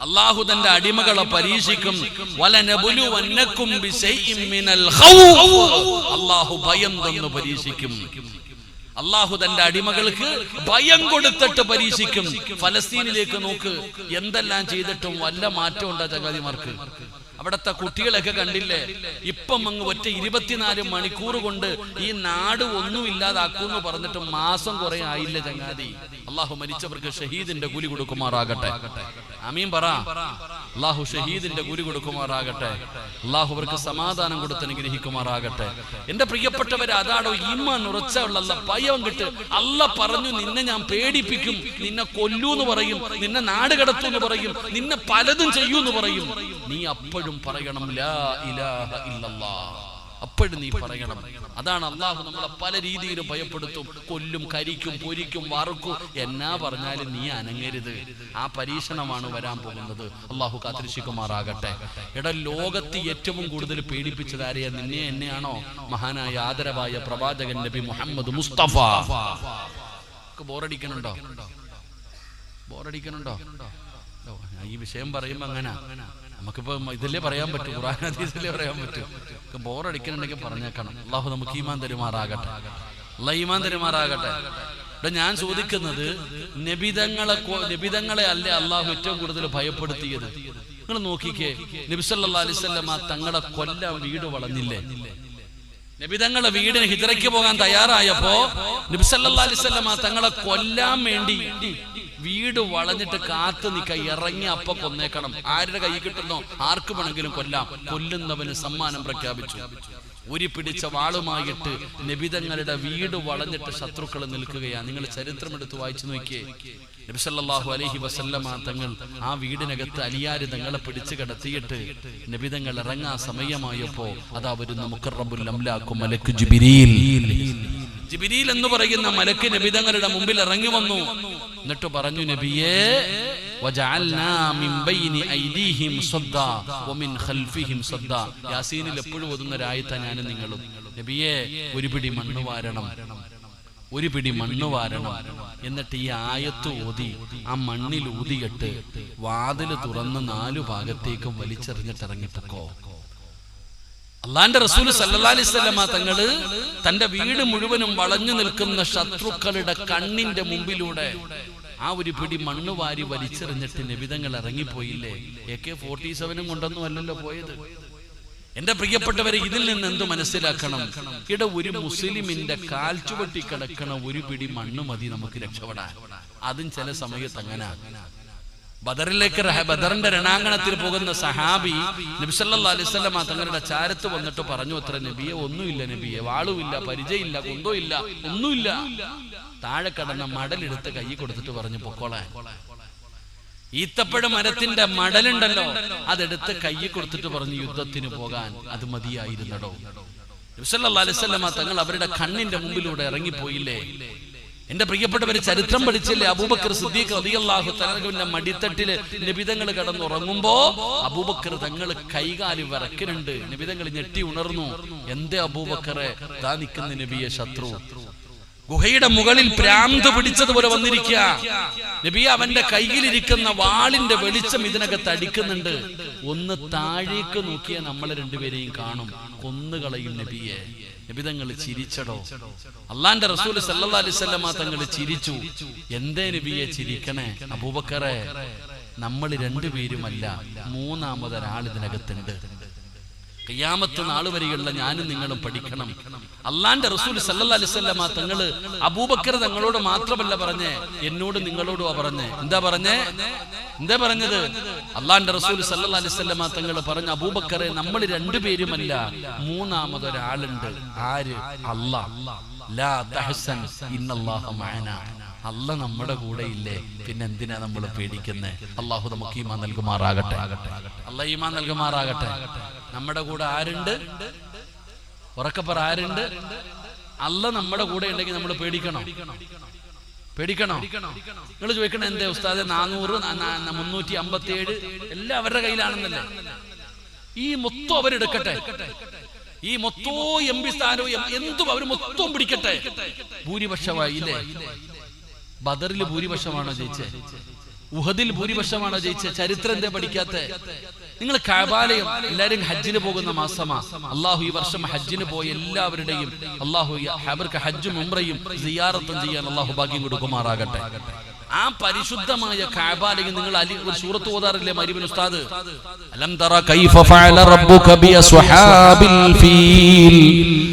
അള്ളാഹു തന്റെ അടിമകളെ പരീക്ഷിക്കും. അള്ളാഹു ഭയം തന്നു പരീക്ഷിക്കും. അള്ളാഹു തന്റെ അടിമകൾക്ക് ഭയം കൊടുത്തിട്ട് പരീക്ഷിക്കും. ഫലസ്തീനിലേക്ക് നോക്ക്. എന്തെല്ലാം ചെയ്തിട്ടും വല്ല മാറ്റം ഉണ്ടാ ചങ്ങാതിമാർക്ക്? അവിടത്തെ കുട്ടികളൊക്കെ കണ്ടില്ലേ? ഇപ്പം അങ്ങ് ഒറ്റ ഇരുപത്തിനാല് മണിക്കൂർ കൊണ്ട് ഈ നാട് ഒന്നും ഇല്ലാതാക്കൂന്ന് പറഞ്ഞിട്ട് മാസം കുറെ ആയില്ല ചങ്ങാതി? അള്ളാഹു മരിച്ചവർക്ക് ഷഹീദിന്റെ കൂലി കൊടുക്കുമാറാകട്ടെ. അമീൻ പറ. അള്ളാഹു ഷഹീദിന്റെ കൂലി കൊടുക്കുമാറാകട്ടെ. അള്ളാഹു അവർക്ക് സമാധാനം കൊടുത്ത് അനുഗ്രഹിക്കുമാറാകട്ടെ. എന്റെ പ്രിയപ്പെട്ടവർ അതാണോ ഈമാൻ ഉറച്ചുള്ള ഭയം കിട്ട് അല്ല പറഞ്ഞു നിന്നെ ഞാൻ പേടിപ്പിക്കും നിന്നെ കൊല്ലൂന്ന് പറയും നിന്നെ നാട് കടത്തൂന്ന് പറയും നിന്നെ പലതും ചെയ്യൂന്ന് പറയും. നീ അപ്പോഴും പറയണം ലാ ഇലാഹ ഇല്ലല്ലാ. അപ്പോഴും നീ പറയണം. അതാണ് അള്ളാഹു നമ്മളെ പല രീതിയിലും ഭയപ്പെടുത്തും. കൊല്ലും കരിക്കും പൊരിക്കും വറുക്കും. എന്നാ പറഞ്ഞാലും നീ അനങ്ങരുത്. ആ പരീക്ഷണമാണ് വരാൻ പോകുന്നത്. അള്ളാഹു കാത്തിരിശിക്കുമാറാകട്ടെ എടാ ലോകത്ത് ഏറ്റവും കൂടുതൽ പേടിപ്പിച്ചത് ആരെയാ നിന്നെ എന്നെയാണോ? മഹാനായ ആദരവായ പ്രവാചകൻ നബി മുഹമ്മദ് മുസ്തഫ. ബോറടിക്കണുണ്ടോ? ബോറടിക്കണുണ്ടോ? ഈ വിഷയം പറയുമ്പോ അങ്ങനെ. നമുക്കിപ്പോ ഇതല്ലേ പറയാൻ പറ്റൂ. ഖുറാൻ ഹദീസിലേ പറയാൻ പറ്റൂ. ബോറടിക്കണുണ്ടെങ്കിൽ പറഞ്ഞേക്കണം. അള്ളാഹു നമുക്ക് ഈമാൻ തരുമാറാകട്ടെ. അള്ളാഹ് ഈമാൻ തരുമാറാകട്ടെ. ഇവിടെ ഞാൻ ചോദിക്കുന്നത് നബിതങ്ങളെ നബിതങ്ങളെ അല്ലേ അള്ളാഹു ഏറ്റവും കൂടുതൽ ഭയപ്പെടുത്തിയത്? നിങ്ങൾ നോക്കിക്കേ. നബിസല്ലാ അലിസ്വല്ലം ആ തങ്ങളെ കൊല്ലം വീട് വളഞ്ഞില്ലേ നബിതങ്ങളെ വീടിന് ഹിതറയ്ക്ക് പോകാൻ തയ്യാറായപ്പോ നബിസല്ലാ അലിസ്വല്ലം ആ തങ്ങളെ കൊല്ലാൻ വേണ്ടി വീട് വളഞ്ഞിട്ട് കാത്തു നിൽക്ക ഇറങ്ങി അപ്പ കൊന്നേക്കണം. ആരുടെ കൈ കിട്ടുന്നോ? ആർക്ക് വേണമെങ്കിലും കൊല്ലാം. കൊല്ലുന്നവന് സമ്മാനം പ്രഖ്യാപിച്ചു. ഉരി പിടിച്ച വാളുമായിട്ട് നബിതങ്ങളുടെ വീട് വളഞ്ഞിട്ട് ശത്രുക്കൾ നിൽക്കുകയാണ് നിങ്ങൾ ചരിത്രം എടുത്ത് വായിച്ചു നോക്കിയേ. നബിസല്ലാഹു അലഹി വസല്ലമ തങ്ങൾ ആ വീടിനകത്ത് അലിയാരി തങ്ങളെ പിടിച്ചു കിടത്തിയിട്ട് നബിതങ്ങൾ ഇറങ്ങാൻ സമയമായപ്പോ അതാ വരുന്ന മുക്കറബുൽ അംലാക്കും മലക്ക് ജിബിരിയിൽ ജിബിരിയിൽ എന്ന് പറയുന്ന മലക്ക് നബി തങ്ങളുടെ മുമ്പിൽ ഇറങ്ങി വന്നു. എന്നിട്ട് പറഞ്ഞു നബിയേ യാസീനിൽ എപ്പോഴും ഓതുന്ന രായത്ത ഞാനും നിങ്ങളും. നബിയേ ഒരു പിടി മണ്ണ് വാരണം. ഒരു പിടി മണ്ണ് വാരണം. എന്നിട്ട് ഈ ആയത്ത് ഓതി ആ മണ്ണിൽ ഊതിയിട്ട് വാതിൽ തുറന്ന് നാലു ഭാഗത്തേക്കും വലിച്ചെറിഞ്ഞിട്ട് ഇറങ്ങിപ്പോക്കോ. അള്ളാന്റെ റസൂൽ വസല്ലമ തങ്ങൾ തന്റെ വീട് മുഴുവനും വളഞ്ഞു നിൽക്കുന്ന ശത്രുക്കളുടെ കണ്ണിന്റെ മുമ്പിലൂടെ ആ ഒരു പിടി മണ്ണ് വാരി വലിച്ചെറിഞ്ഞിട്ട് നിബിതങ്ങൾ ഇറങ്ങിപ്പോയില്ലേ? എ കെ ഫോർട്ടി സെവനും കൊണ്ടൊന്നും അല്ലല്ലോ പോയത്. എന്റെ പ്രിയപ്പെട്ടവരെ ഇതിൽ നിന്ന് എന്ത് മനസ്സിലാക്കണം? ഇട ഒരു മുസ്ലിമിന്റെ കാൽ ചുവട്ടി കിടക്കണ ഒരു പിടി മണ്ണ് മതി നമുക്ക് രക്ഷപ്പെടാൻ. അതും ചില സമയത്ത് അങ്ങനെ. ബദറിലേക്ക് ബദറിന്റെ രണാങ്കണത്തിൽ പോകുന്ന സഹാബി നബിസല്ലാ അലിസ്വല്ല തങ്ങളുടെ ചാരത്ത് വന്നിട്ട് പറഞ്ഞു അത്ര നബിയെ ഒന്നുമില്ല നബിയെ. വാളുമില്ല പരിചയമില്ല കുന്തമില്ല ഒന്നുമില്ല. താഴെ കടന്ന മടലെടുത്ത് കൈ കൊടുത്തിട്ട് പറഞ്ഞു പൊക്കോളെ. ഈത്തപ്പഴ മരത്തിന്റെ മടലുണ്ടല്ലോ. അതെടുത്ത് കൈ കൊടുത്തിട്ട് പറഞ്ഞു യുദ്ധത്തിന് പോകാൻ അത് മതിയായിരുന്നടോ. നബിസല്ലാ അലിസ്വല്ല തങ്ങൾ അവരുടെ കണ്ണിന്റെ മുമ്പിലൂടെ ഇറങ്ങിപ്പോയില്ലേ? എന്റെ പ്രിയപ്പെട്ടവര് ചരിത്രം പഠിച്ചില്ലേ? അബൂബക്കർ സിദ്ദീഖ് റളിയല്ലാഹു തലകുന്ന മടിത്തട്ടിൽ നിബിതങ്ങൾ കിടന്നുറങ്ങുമ്പോ അബൂബക്കർ തങ്ങൾ കൈകാലി വരക്കിനുണ്ട് നിബിതങ്ങൾ ഞെട്ടി ഉണർന്നു. എന്തേ അബൂബക്കറെ? താ നിൽക്കുന്ന നബിയെ ശത്രു. ഗുഹയുടെ മുകളിൽ പ്രാന്ത് പിടിച്ചതുപോലെ വന്നിരിക്കുക. നബി അവന്റെ കയ്യിലിരിക്കുന്ന വാളിന്റെ വെളിച്ചം ഇതിനകത്ത് അടിക്കുന്നുണ്ട്. ഒന്ന് താഴേക്ക് നോക്കിയാൽ നമ്മളെ രണ്ടുപേരെയും കാണും. കൊന്നുകളയും നബിയെ. നബിതങ്ങൾ ചിരിച്ചടോ. അള്ളാന്റെ റസൂൽ സല്ലാ അലൈഹി വസല്ലമ തങ്ങൾ ചിരിച്ചു. എന്തേ നബിയെ ചിരിക്കണേ? അബൂബക്കറെ നമ്മൾ രണ്ടുപേരുമല്ല മൂന്നാമതൊരാൾ ഇതിനകത്തുണ്ട് ഖിയാമത്ത് നാൾ വരെയുള്ള ഞാനും നിങ്ങളും പഠിക്കണം. അള്ളാന്റെ റസൂൽ സല്ലല്ലാഹു അലൈഹി വസല്ലമ തങ്ങൾ അബൂബക്കർ തങ്ങളോട് മാത്രമല്ല പറഞ്ഞേ എന്നോട് നിങ്ങളോടും പറഞ്ഞേ. എന്താ പറഞ്ഞേ? എന്താ പറഞ്ഞത്? അള്ളാന്റെ റസൂൽ സല്ലല്ലാഹു അലൈഹി വസല്ലമ തങ്ങൾ പറഞ്ഞ അബൂബക്കറെ നമ്മൾ രണ്ടുപേരുമല്ല മൂന്നാമതൊരാളുണ്ട്. ആര്? അള്ളാഹ്. ഇന്നല്ലാഹു മഅനാ. അല്ല നമ്മുടെ കൂടെ ഇല്ലേ പിന്നെ എന്തിനാ നമ്മൾ പേടിക്കുന്നത് അള്ളാഹു നമുക്ക് ഈമാ നൽകുമാറാകട്ടെ. അല്ല ഈമാ നൽകുമാറാകട്ടെ. നമ്മുടെ കൂടെ ആരുണ്ട്? ഉറക്കപ്പറ ആരുണ്ട്? അല്ല നമ്മുടെ കൂടെ ഉണ്ടെങ്കിൽ നമ്മൾ പേടിക്കണം? പേടിക്കണോ? നിങ്ങൾ ചോദിക്കണം എന്തേ ഉസ്താദ് നാനൂറ് മുന്നൂറ്റി അമ്പത്തി ഏഴ് എല്ലാം അവരുടെ കയ്യിലാണെന്നല്ല? ഈ മൊത്തം അവരെടുക്കട്ടെ. ഈ മൊത്തോ എം പി സ്ഥാനവും എന്തും അവർ മൊത്തവും പിടിക്കട്ടെ. ഭൂരിപക്ഷമായി ഇല്ലേ ബദറിൽ ഭൂരിപക്ഷമാണോ ജയിച്ചത് ഉഹദിൽ ഭൂരിപക്ഷമാണോ ജയിച്ചത് ചരിത്രം എന്താ പഠിക്കാത്ത? നിങ്ങൾ കാബാലയം എല്ലാരും ഹജ്ജിന് പോകുന്ന മാസമാ. അള്ളാഹു ഈ വർഷം ഹജ്ജിന് പോയ എല്ലാവരുടെയും അള്ളാഹു അവർക്ക് ഹജ്ജും ഉംറയും സിയാറത്തും ചെയ്യാൻ അള്ളാഹു ഭാഗ്യം കൊടുക്കുമാറാകട്ടെ. ആ പരിശുദ്ധമായ കഅബാലയിൽ നിങ്ങൾ അലി ഒരു സൂറത്ത് ഓതാറില്ലേ മരിബിൻ ഉസ്താദ്? അലം തറ കൈഫ ഫഅല റബ്ബുക ബി അസ്ഹാബിൽ ഫീൽ.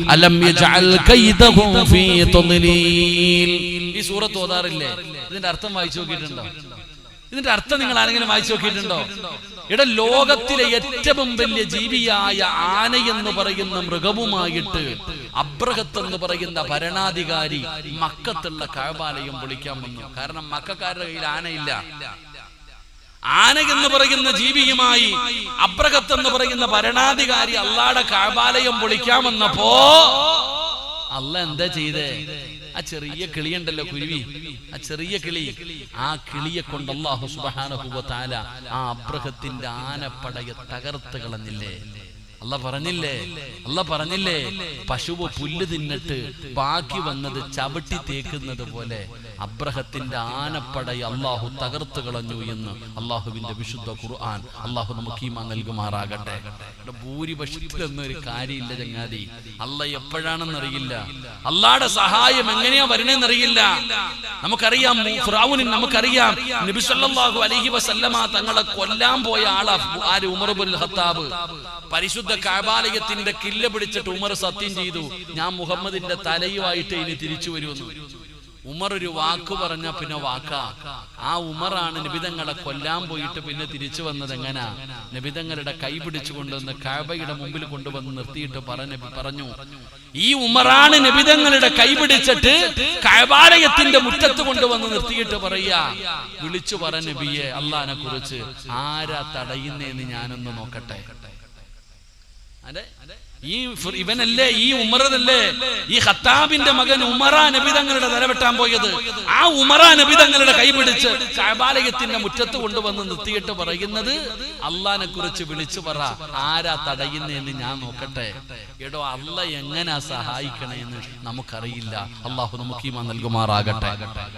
അലം യജഅൽ കൈദഹും ഫീ തദ്ലീൽ ഈ സൂറത്ത് ഓതാറില്ലേ? ഇതിന്റെ അർത്ഥം വായിച്ചു നോക്കിയിട്ടുണ്ടോ? ഇതിന്റെ അർത്ഥം നിങ്ങൾ ആരെങ്കിലും വായിച്ചു നോക്കിയിട്ടുണ്ടോ? ഇവിടെ ലോകത്തിലെ ഏറ്റവും വലിയ ജീവിയായ ആനയെന്ന് പറയുന്ന മൃഗവുമായിട്ട് അബ്രഹത്ത് എന്ന് പറയുന്ന ഭരണാധികാരി മക്കത്തുള്ള കഴബാലയം പൊളിക്കാൻ വന്നു. കാരണം മക്കാരുടെ കയ്യിൽ ആനയില്ല. ആന എന്ന് പറയുന്ന ജീവിയുമായി അബ്രഹത്ത് എന്ന് പറയുന്ന ഭരണാധികാരി അള്ളാടെ കഴബാലയം പൊളിക്കാൻ അല്ല എന്താ ചെയ്തേ? ആ ചെറിയ കിളിയുണ്ടല്ലോ കുരുവി. ആ ചെറിയ കിളി. ആ കിളിയെ കൊണ്ട് അള്ളാഹു സുബാനഹുബ താല ആ അബ്രഹത്തിന്റെ ആനപ്പടയെ തകർത്ത് കളഞ്ഞില്ലേ? അല്ല പറഞ്ഞില്ലേ? അല്ല പറഞ്ഞില്ലേ? പശുവ് പുല്ല് തിന്നിട്ട് ബാക്കി വന്നത് ചവിട്ടി തേക്കുന്നത് പോലെ. അബ്രഹത്തിന്റെ ആനപ്പടയെ അള്ളാഹു തകർത്തു കളഞ്ഞു എന്ന് അള്ളാഹുവിന്റെ വിശുദ്ധ ഖുർആൻ അള്ളാഹു നമുക്ക് ഈമ നൽകുമാറാകട്ടെ. ഭൂരിപക്ഷത്തിൽ എന്നൊരു കാര്യമില്ല ചങ്ങാതി. അല്ല എപ്പോഴാണെന്നറിയില്ല. അള്ളാടെ സഹായം എങ്ങനെയാ വരണേന്നറിയില്ല. നമുക്കറിയാം ഫിറഔനിൻ നമുക്കറിയാം നബി സല്ലല്ലാഹു അലൈഹി വസല്ലമ തങ്ങളെ കൊല്ലാൻ പോയ ആളാ ആര്? Umar bin Khattab. പരിശുദ്ധ കാബാലയത്തിന്റെ കില്ല പിടിച്ചിട്ട് ഉമർ സത്യം ചെയ്തു. ഞാൻ മുഹമ്മദിന്റെ തലയുമായിട്ട് ഇനി തിരിച്ചു വരുമെന്ന്. ഉമർ ഒരു വാക്ക് പറഞ്ഞ പിന്നെ വാക്കാ. ആ ഉമറാണ് നിബിതങ്ങളെ കൊല്ലാൻ പോയിട്ട് പിന്നെ തിരിച്ചു വന്നത് എങ്ങനാ? നിബിതങ്ങളുടെ കൈ പിടിച്ചു കൊണ്ടുവന്ന് കാബയുടെ മുമ്പിൽ കൊണ്ടുവന്ന് നിർത്തിയിട്ട് പറഞ്ഞ പറഞ്ഞു ഈ ഉമറാണ് നിബിതങ്ങളുടെ കൈ പിടിച്ചിട്ട് കൈബാലയത്തിന്റെ മുറ്റത്ത് കൊണ്ടുവന്ന് നിർത്തിയിട്ട് പറയാ വിളിച്ചു പറ നബിയെ അള്ളഹാനെ കുറിച്ച് ആരാ തടയുന്നേന്ന് ഞാനൊന്ന് നോക്കട്ടെ. അതെ അതെ? ഈ ഇവനല്ലേ ഈ ഉമറതല്ലേ? ഈ ഖത്താബിന്റെ മകൻ ഉമറ നബി തങ്ങളുടെ തലവെട്ടാൻ പോയത്. ആ ഉമറ നബി തങ്ങളുടെ കൈ പിടിച്ച് കഅബാലയത്തിന്റെ മുറ്റത്ത് കൊണ്ടുവന്ന് നിർത്തിയിട്ട് പറയുന്നത് അള്ളാനെ കുറിച്ച് വിളിച്ചു പറ. ആരാ തടയുന്നതെന്ന് ഞാൻ നോക്കട്ടെ. എടോ അല്ല എങ്ങനാ സഹായിക്കണേന്ന് നമുക്കറിയില്ല. അള്ളാഹു നമുക്ക് ഈമാ നൽകുമാറാകട്ടെ.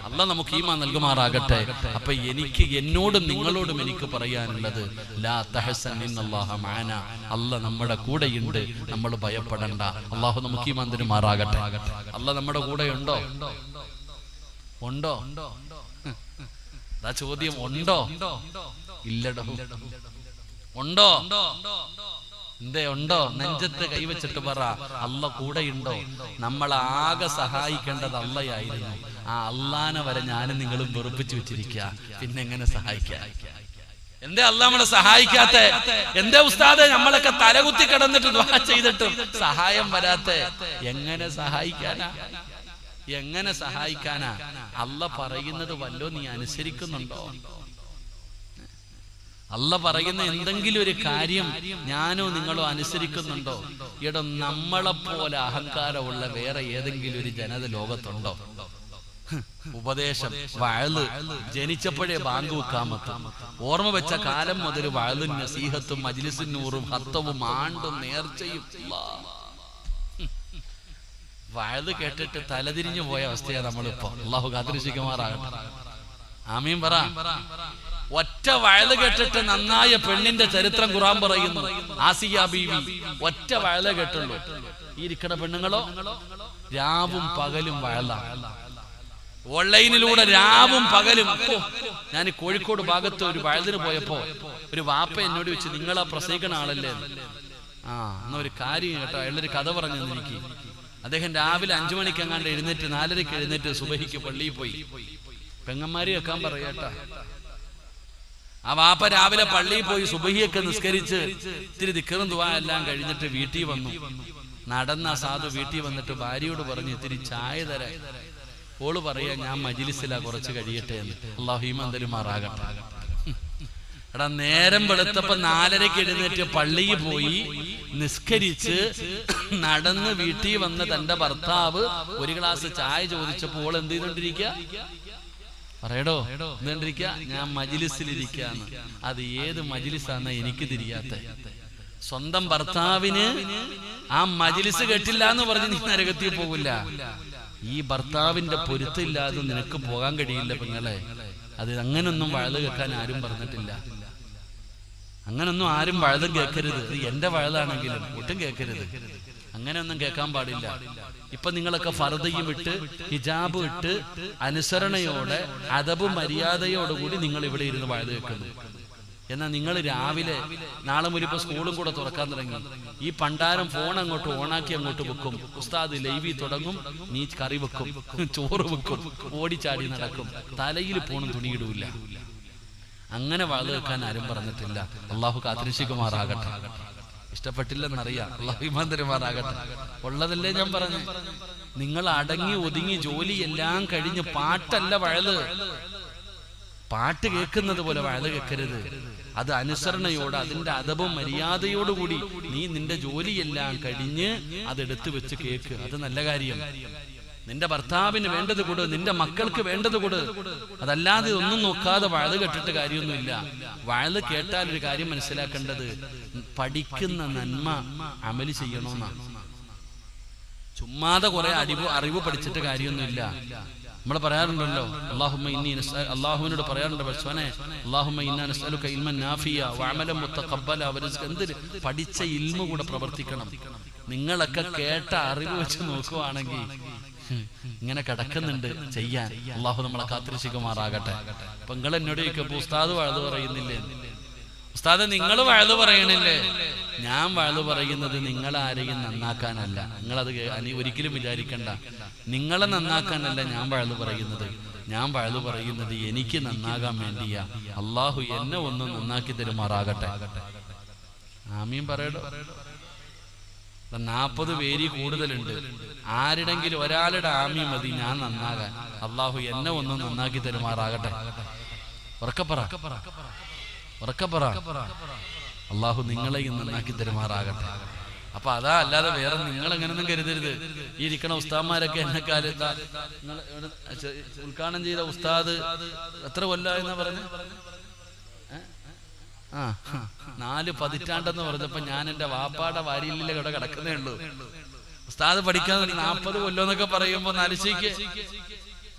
അല്ല നമുക്ക് ഈമാ നൽകുമാറാകട്ടെ. അപ്പൊ എനിക്ക് എന്നോടും നിങ്ങളോടും എനിക്ക് പറയാനുള്ളത് ലാ അല്ല നമ്മുടെ കൂടെയുണ്ട്. നമ്മൾ ഭയപ്പെടണ്ട. അള്ളാഹു നമുക്ക് ഈ തരുമാറാകട്ടെ അല്ല നമ്മുടെ കൂടെ ഉണ്ടോ? ഉണ്ടോ? അതാ ചോദ്യം. ഉണ്ടോ? ഇല്ലടോ. ഉണ്ടോ? എന്തേ ഉണ്ടോ? നെഞ്ചത്ത് കൈവച്ചിട്ട് പറ. അല്ല കൂടെയുണ്ടോ നമ്മൾ ആകെ സഹായിക്കേണ്ടത് അല്ലയായിരുന്നു ആ അള്ളാനെ വരെ ഞാനും നിങ്ങളും വെറുപ്പിച്ചു വെച്ചിരിക്കുക. പിന്നെ എങ്ങനെ എന്തേ അല്ല നമ്മളെ സഹായിക്കാത്ത? എന്തേ ഉസ്താദെ നമ്മളൊക്കെ തലകുത്തി കിടന്നിട്ട് ചെയ്തിട്ടും സഹായം വരാത്ത? എങ്ങനെ സഹായിക്കാനാ? എങ്ങനെ സഹായിക്കാനാ? അല്ല പറയുന്നത് വല്ലോ നീ അനുസരിക്കുന്നുണ്ടോ? അല്ല പറയുന്ന എന്തെങ്കിലും ഒരു കാര്യം ഞാനോ നിങ്ങളോ അനുസരിക്കുന്നുണ്ടോ? ഇടം നമ്മളെ പോലെ അഹങ്കാരമുള്ള വേറെ ഏതെങ്കിലും ഒരു ജനത ലോകത്തുണ്ടോ? ഉപദേശം വയൽ. ജനിച്ചപ്പോഴേ ബാങ്ക് വെക്കാമത്ത് ഓർമ്മ വെച്ച കാലം മുതൽ വയലും നസീഹത്തും മജിലിസിനൂറും ഹത്തവും ആണ്ടും നേർച്ചയും. വയൽ കേട്ടിട്ട് തലതിരിഞ്ഞു പോയ അവസ്ഥയാ നമ്മളിപ്പോ. അള്ളാഹു കാത്തിരിശിക്കുമാറാകട്ടെ ആമീൻ പറ. ഒറ്റ വയൽ കേട്ടിട്ട് നന്നായ പെണ്ണിന്റെ ചരിത്രം ഖുറാൻ പറയുന്നു. ആസിയ ബീവി. ഒറ്റ വയൽ കേട്ടുള്ളൂ. ഈ ഇരിക്കണ പെണ്ണുങ്ങളോ? രാവും പകലും വയലാണ് ഓൺലൈനിലൂടെ രാവും പകലും. ഞാൻ കോഴിക്കോട് ഭാഗത്ത് ഒരു വയലിന് പോയപ്പോ ഒരു വാപ്പ എന്നോട് വെച്ച് നിങ്ങളാ പ്രസംഗിക്കണ ആളല്ലേ. ആ എന്നാ ഒരു കാര്യം കേട്ടോ അയാളൊരു കഥ പറഞ്ഞു എനിക്ക്. അദ്ദേഹം രാവിലെ അഞ്ചു മണിക്ക് എങ്ങാണ്ട് എഴുന്നേറ്റ് നാലരയ്ക്ക് എഴുന്നേറ്റ് സുബഹിക്ക് പള്ളിയിൽ പോയി. പെങ്ങന്മാരി വെക്കാൻ പറയട്ടാ ആ വാപ്പ രാവിലെ പള്ളിയിൽ പോയി സുബഹിയൊക്കെ നിസ്കരിച്ച് ഇത്തിരി ദിക്കറും ദുവാ എല്ലാം കഴിഞ്ഞിട്ട് വീട്ടിൽ വന്നു. നടന്ന സാധു വീട്ടിൽ വന്നിട്ട് ഭാര്യയോട് പറഞ്ഞു ഇത്തിരി ചായ തരാൻ. ഓൾ പറയാ ഞാൻ മജിലിസിലാ കുറച്ച് കഴിയട്ടെ എന്ന്. അള്ളാഹു ഈമന്തലുമാറാകട്ടെ എടാ നേരം വെളുത്തപ്പോ നാലരയ്ക്ക് എഴുന്നേറ്റ് പള്ളിയിൽ പോയി നിസ്കരിച്ച് നടന്ന് വീട്ടിൽ വന്ന തന്റെ ഭർത്താവ് ഒരു ഗ്ലാസ് ചായ ചോദിച്ചപ്പോൾ ഓൾ എന്ത് ചെയ്തോണ്ടിരിക്കുക പറയടോ എന്തോണ്ടിരിക്ക ഞാൻ മജിലിസിലിരിക്കാന്ന്. അത് ഏത് മജിലിസാന്ന് എനിക്ക് തിരിയാത്ത. സ്വന്തം ഭർത്താവിന് ആ മജിലിസ് കെട്ടില്ല എന്ന് പറഞ്ഞ് നീ നരകത്തിൽ പോകില്ല ഈ ഭർത്താവിന്റെ പൊരുത്തില്ലാതെ നിനക്ക് പോകാൻ കഴിയില്ല പെങ്ങളെ. അത് അങ്ങനൊന്നും വഴുത് കേൾക്കാൻ ആരും പറഞ്ഞിട്ടില്ല. അങ്ങനൊന്നും ആരും വഴുതും കേൾക്കരുത്. ഇത് എന്റെ വഴുതാണെങ്കിലും ഒട്ടും കേൾക്കരുത്. അങ്ങനെയൊന്നും കേൾക്കാൻ പാടില്ല. ഇപ്പൊ നിങ്ങളൊക്കെ ഫർദയും ഇട്ട് ഹിജാബ് ഇട്ട് അനുസരണയോടെ അതബ് മര്യാദയോടുകൂടി നിങ്ങൾ ഇവിടെ ഇരുന്ന് വഴുത് കേൾക്കുന്നു. എന്നാൽ നിങ്ങൾ രാവിലെ നാളെ ഇപ്പൊ സ്കൂളും കൂടെ തുറക്കാൻ തുടങ്ങി. ഈ പണ്ടാരം ഫോൺ അങ്ങോട്ട് ഓണാക്കി അങ്ങോട്ട് വെക്കും. ഉസ്താദ് ലൈവി തുടങ്ങും. നീ കറി വെക്കും. ചോറ് വെക്കും. ഓടിച്ചാടി നടക്കും. തലയിൽ പോണും തുണിയിടൂല. അങ്ങനെ വാതു വെക്കാൻ ആരും പറഞ്ഞിട്ടില്ല. അള്ളാഹു കാത്തിരിശിക്കുമാറാകട്ടെ ഇഷ്ടപ്പെട്ടില്ലെന്നറിയാം. അള്ളാഹു ഇമാൻ തരുമാറാകട്ടെ ഉള്ളതല്ലേ ഞാൻ പറഞ്ഞു? നിങ്ങൾ അടങ്ങി ഒതുങ്ങി ജോലി എല്ലാം കഴിഞ്ഞ് പാട്ടല്ല വഴൽ. പാട്ട് കേൾക്കുന്നത് പോലെ വഴ കേൾക്കരുത്. അത് അനുസരണയോട് അതിന്റെ അതവും മര്യാദയോടുകൂടി നീ നിന്റെ ജോലിയെല്ലാം കഴിഞ്ഞ് അതെടുത്ത് വെച്ച് കേക്ക്. അത് നല്ല കാര്യം. നിന്റെ ഭർത്താവിന് വേണ്ടത് കൊടു നിന്റെ മക്കൾക്ക് വേണ്ടത് കൊടു. അതല്ലാതെ ഒന്നും നോക്കാതെ വഴത് കെട്ടിട്ട് കാര്യമൊന്നുമില്ല. വഴത് കേട്ടാൽ ഒരു കാര്യം മനസ്സിലാക്കേണ്ടത് പഠിക്കുന്ന നന്മ അമൽ ചെയ്യണമെന്നാണ്. ചുമ്മാതെ കുറെ അറിവ് അറിവ് പഠിച്ചിട്ട് കാര്യമൊന്നുമില്ല. നമ്മൾ പറയാറുണ്ടല്ലോ അള്ളാഹുമ്മ ഇന്നി അള്ളാഹുവിനോട് പറയാറുണ്ട് വഅമലൻ മുത്തഖബ്ബല പഠിച്ച ഇൽമ കൂടെ പ്രവർത്തിക്കണം. നിങ്ങളൊക്കെ കേട്ട അറിവ് വെച്ച് നോക്കുവാണെങ്കിൽ ഇങ്ങനെ കിടക്കുന്നുണ്ട് ചെയ്യാൻ. അള്ളാഹു നമ്മളെ കാത്തിരിശിക്കുമാറാകട്ടെ അപ്പൊ നിങ്ങൾ എന്നോട് ചോദിക്കും ഉസ്താദ് വാഴത് പറയുന്നില്ലേ? ഉസ്താദ് നിങ്ങൾ വഴുതു പറയണില്ലേ? ഞാൻ വഴുതു പറയുന്നത് നിങ്ങൾ ആരെയും നന്നാക്കാനല്ല. നിങ്ങൾ അത് ഒരിക്കലും വിചാരിക്കണ്ട. നിങ്ങളെ നന്നാക്കാനല്ല ഞാൻ വഴുതു പറയുന്നത്. ഞാൻ വഴുതു പറയുന്നത് എനിക്ക് നന്നാകാൻ വേണ്ടിയാ. അള്ളാഹു എന്നെ ഒന്ന് നന്നാക്കി തരുമാറാകട്ടെ. ആമീൻ പറയടോ. നാൽപ്പത് പേര് കൂടുതലുണ്ട്. ആരുടെങ്കിലും ഒരാളുടെ ആമി മതി ഞാൻ നന്നാകാൻ. അള്ളാഹു എന്നെ ഒന്ന് നന്നാക്കി തരുമാറാകട്ടെ. ഉറക്കപ്പറ. ഉറക്കപ്പറ അള്ളാഹു ഇന്ന് നന്നാക്കി തരുമാറാകട്ടെ. അപ്പൊ അതാ അല്ലാതെ വേറെ നിങ്ങൾ എങ്ങനൊന്നും കരുതരുത്. ഈ ഇരിക്കണ ഉസ്താദ്മാരൊക്കെ എന്നെ കാലത്താ ഉദ്ഘാടനം ചെയ്ത ഉസ്താദ് എത്ര കൊല്ല എന്നാ പറഞ്ഞു? ആ നാല് പതിറ്റാണ്ടെന്ന് പറഞ്ഞപ്പോ ഞാൻ എന്റെ വാപ്പാടെ വാരിയിലെ ഇവിടെ കിടക്കുന്നേ ഉള്ളൂ. ഉസ്താദ് പഠിക്കാൻ നാൽപ്പത് കൊല്ലം എന്നൊക്കെ പറയുമ്പോ നരശിക്ക്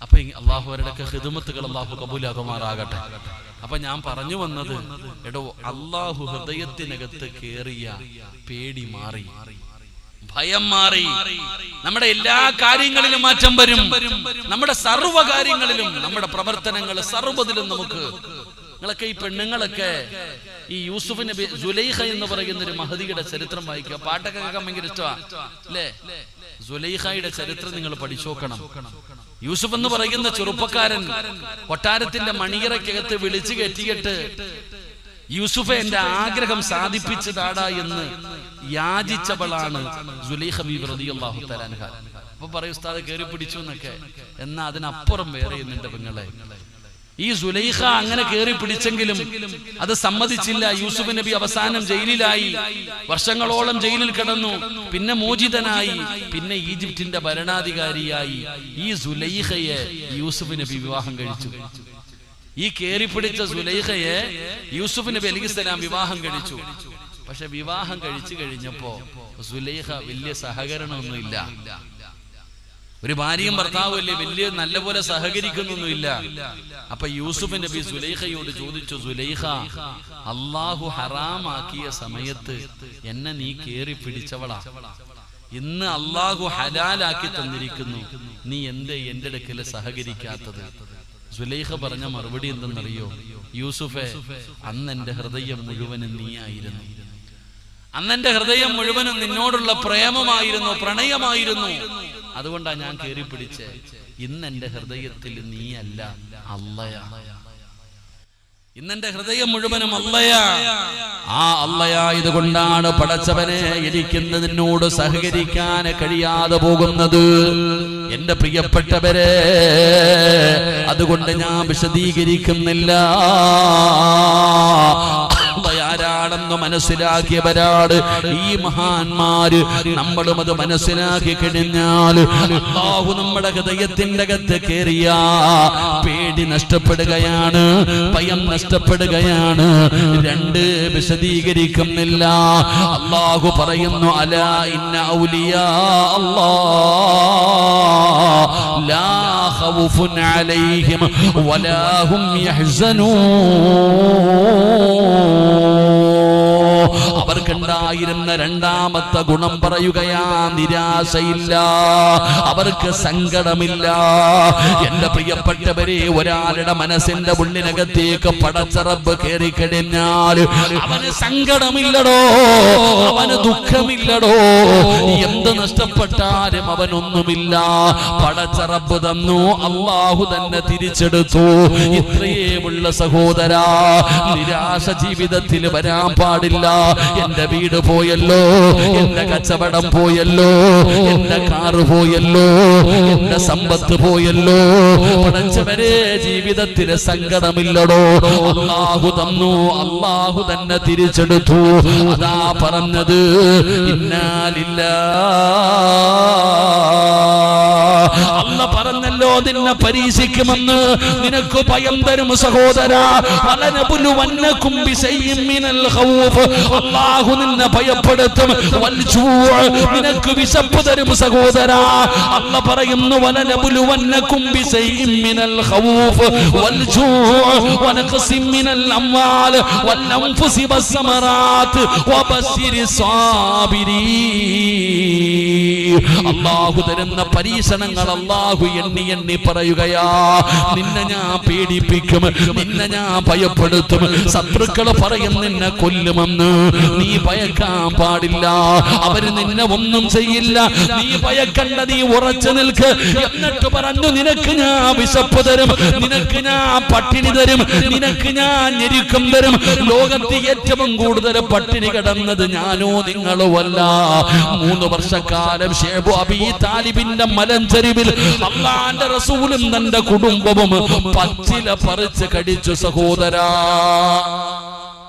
അപ്പൊ അള്ളാഹു അവരുടെയൊക്കെ ഹിദുമത്തുകൾ അള്ളാഹു കബൂലാകുമാറാകട്ടെ അപ്പൊ ഞാൻ പറഞ്ഞു വന്നത് എടോ അള്ളാഹു ഹൃദയത്തിനകത്ത് കേറിയ പേടി മാറി. ഭയം മാറി. നമ്മുടെ എല്ലാ കാര്യങ്ങളിലും മാറ്റം വരും. നമ്മുടെ സർവ കാര്യങ്ങളിലും നമ്മുടെ പ്രവർത്തനങ്ങൾ സർവതിലും നമുക്ക് നിങ്ങളൊക്കെ ഈ പെണ്ണുങ്ങളൊക്കെ ഈ യൂസുഫ് നബി ജുലൈഹ എന്ന് പറയുന്ന ഒരു മഹദിയുടെ ചരിത്രം വായിക്കുക. പാട്ടൊക്കെ കേൾക്കാൻ ഭയങ്കര ഇഷ്ടമാണ് അല്ലേ? ജുലൈഹയുടെ ചരിത്രം നിങ്ങൾ പഠിച്ചു നോക്കണം. യൂസുഫ് എന്ന് പറയുന്ന ചെറുപ്പക്കാരൻ കൊട്ടാരത്തിന്റെ മണിയറയ്ക്കകത്ത് വിളിച്ചു കെട്ടിയിട്ട് യൂസുഫ് എന്റെ ആഗ്രഹം സാധിപ്പിച്ചതാടാ എന്ന് യാചിച്ചവളാണ് അപ്പൊ പറയും ഉസ്താദ് കയറി പിടിച്ചു എന്നൊക്കെ. എന്നാ അതിനപ്പുറം വേറെ എന്നുണ്ട് പെങ്ങളെ. ഈ സുലൈഖ അങ്ങനെ കയറി പിടിച്ചെങ്കിലും അത് സമ്മതിച്ചില്ല. യൂസുഫ് നബി അവസാനം ജയിലിലായി. വർഷങ്ങളോളം ജയിലിൽ കിടന്നു. പിന്നെ മോചിതനായി. പിന്നെ ഈജിപ്തിന്റെ ഭരണാധികാരിയായി. ഈ സുലൈഖയെ യൂസുഫ് നബി വിവാഹം കഴിച്ചു. ഈ കേറി പിടിച്ച സുലൈഖയെ യൂസുഫ് നബി അലിസ്ലാം വിവാഹം കഴിച്ചു. പക്ഷെ വിവാഹം കഴിച്ചു കഴിഞ്ഞപ്പോ സുലൈഖ വലിയ സഹകരണമൊന്നുമില്ല. ഒരു ഭാര്യയും ഭർത്താവും അല്ലേ? വലിയ നല്ലപോലെ സഹകരിക്കുന്നൊന്നുമില്ല. അപ്പൊ യൂസുഫ് നബി സുലൈഖയോട് ചോദിച്ചു സുലൈഖ അള്ളാഹു ഹറാമാക്കിയ സമയത്ത് എന്നെ നീ കേറി പിടിച്ചവളാ. ഇന്ന് അള്ളാഹു ഹലാലാക്കി തന്നിരിക്കുന്നു. നീ എന്തേ എന്റെ അടുക്കൽ സഹകരിക്കാത്തത്? സുലൈഖ പറഞ്ഞ മറുപടി എന്തെന്നറിയോ? യൂസുഫെ അന്ന് എന്റെ ഹൃദയം മുഴുവനും നീയായിരുന്നു. അന്നെന്റെ ഹൃദയം മുഴുവനും നിന്നോടുള്ള പ്രേമമായിരുന്നു പ്രണയമായിരുന്നു. അതുകൊണ്ടാ ഞാൻ കയറി പിടിച്ച് ഇന്ന് എന്റെ ഹൃദയത്തിൽ നീയല്ല അല്ലയാ ഇന്നെന്റെ ഹൃദയം മുഴുവനും അല്ലയാ ആ അല്ലയായത് കൊണ്ടാണ് പടച്ചവനെ ഇരിക്കുന്നതിനോട് സഹകരിക്കാൻ കഴിയാതെ പോകുന്നത്. എന്റെ പ്രിയപ്പെട്ടവരെ അതുകൊണ്ട് ഞാൻ വിശദീകരിക്കുന്നില്ല. അല്ല ആരാണെന്ന് മനസ്സിലാക്കിയവരാണ്. ഈ മഹാന്മാര് നമ്മളും അത് മനസ്സിലാക്കി കഴിഞ്ഞാൽ അള്ളാഹു നമ്മുടെ ഹൃദയത്തിന്റെ അകത്ത് കയറിയ പേടി നഷ്ടപ്പെടുകയാണ് ഭയം നഷ്ടപ്പെടുകയാണ്. രണ്ട് വിശദീകരിക്കുന്നില്ല. അള്ളാഹു പറയുന്നു അല ഇന്ന ഔലിയ ലാ ഖൗഫുൻ അലൈഹിം ഹും യഹ്സനൂൻ അവർക്കുണ്ടായിരുന്ന രണ്ടാമത്തെ ഗുണം പറയുകയാ നിരാശയില്ല. അവർക്ക് സങ്കടമില്ല. എന്റെ പ്രിയപ്പെട്ടവരെ ഒരാളുടെ മനസ്സിന്റെ ഉള്ളിനകത്തേക്ക് പടച്ചറബ് കയറി കഴിഞ്ഞാൽ അവന് സങ്കടമില്ലടോ അവന് ദുഃഖമില്ലടോ. എന്ത് നഷ്ടപ്പെട്ടാലും അവനൊന്നുമില്ല. പടച്ചറബ് തന്നു അള്ളാഹു തന്നെ തിരിച്ചെടുത്തു. ഇത്രയേമുള്ള സഹോദര നിരാശ ജീവിതത്തിൽ വരാൻ പാടില്ല. എന്റെ വീട് പോയല്ലോ എന്റെ കച്ചവടം പോയല്ലോ എന്റെ കാറ് പോയല്ലോ എന്റെ സമ്പത്ത് പോയല്ലോ. പടച്ചവരെ ജീവിതത്തിന് സങ്കടമില്ലടോ. അള്ളാഹു തന്നു അള്ളാഹു തന്നെ തിരിച്ചെടുത്തു. അതാ പറഞ്ഞത് ഇന്നാലില്ല അല്ല പറഞ്ഞല്ലോ നിന്നെ പരീക്ഷിക്കുമെന്ന് നിനക്ക് ഭയം തരും സഹോദര. നിന്നെ ഭയപ്പെടുത്തും. നിനക്ക് വിശപ്പ് തരും സഹോദര. അല്ല പറയുന്നു അല്ലാഹു തരുന്ന പരീക്ഷണങ്ങൾ അല്ലാഹു എണ്ണി എണ്ണി പറയുകയാ നിന്നെ ഞാൻ പീഡിപ്പിക്കും നിന്നെ ഞാൻ ഭയപ്പെടുത്തും. ശത്രുക്കൾ പറയും നിന്നെ കൊല്ലുമെന്ന്. നീ ഭയക്കാൻ പാടില്ല. അവർ നിന്നെ ഒന്നും ചെയ്യില്ല. നീ ഭയക്കണ്ട നീ ഉറച്ചു നിൽക്ക്. എന്നിട്ട് പറഞ്ഞു നിനക്ക് ഞാൻ വിശപ്പ് തരും നിനക്ക് ഞാൻ പട്ടിണി തരും നിനക്ക് ഞാൻ ഞെരുക്കം തരും. ലോകത്ത് ഏറ്റവും കൂടുതൽ പട്ടിണി കിടന്നത് ഞാനോ നിങ്ങളോ അല്ല. മൂന്ന് വർഷക്കാലം ഷേബു അബി താലിബിന്റെ മലഞ്ചരിവിൽ അള്ളാന്റെ റസൂലും തന്റെ കുടുംബവും പച്ചില പറിച്ച് കടിച്ചു സഹോദരാ.